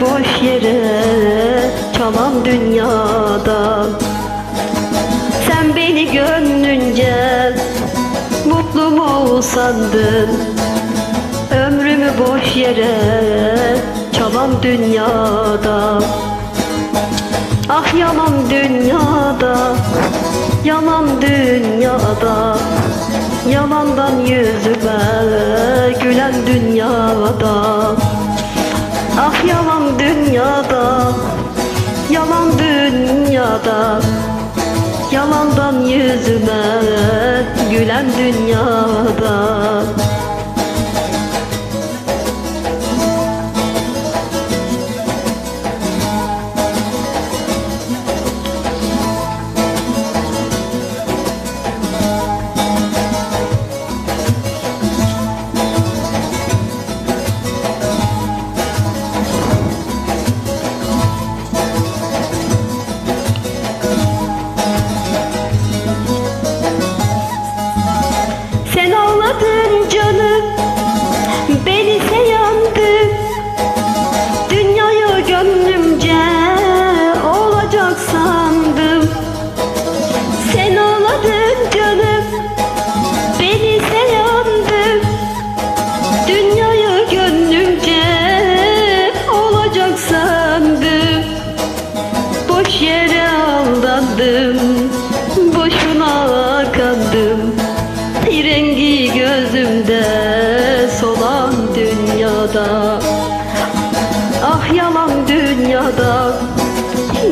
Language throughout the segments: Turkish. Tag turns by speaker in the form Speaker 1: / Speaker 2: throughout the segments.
Speaker 1: boş yere çalan dünyada. Sen beni gönlünce mutlu mu sandın? Ömrümü boş yere çalan dünyada. Ah yalan dünyada Yalan dünyada. Yalandan yüzüme gülen dünyada dünyada. Yalandan yüzüme gülen dünyada Beni yandı Dünyayı gönlümce olacak sandım. Boş yere aldandım Boşuna kandım. Rengi gözümde solan dünyada. Ah yalan dünyada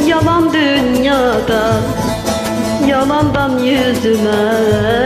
Speaker 1: Yalan dünyada. Yalandan yüzüme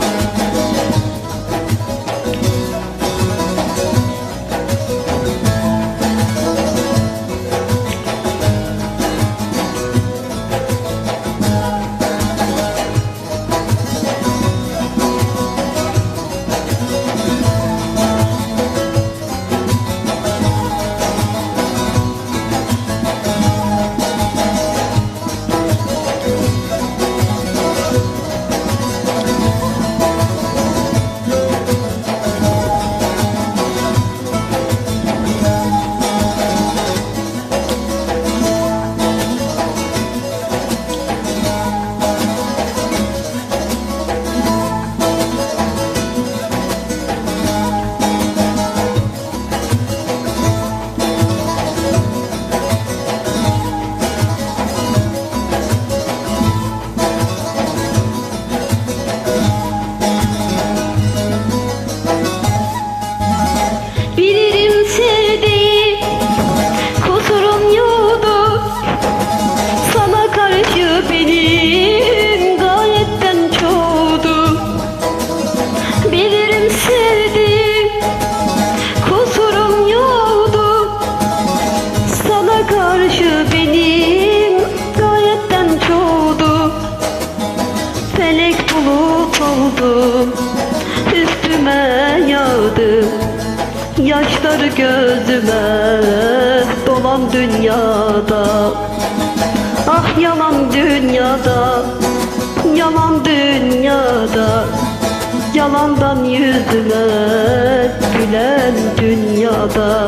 Speaker 1: karşı benim gayetten çoğdu. Felek bulut oldu Üstüme yağdı. Yaşları gözüme dolan dünyada. Ah yalan dünyada Yalan dünyada. Yalandan yüzüme gülen dünyada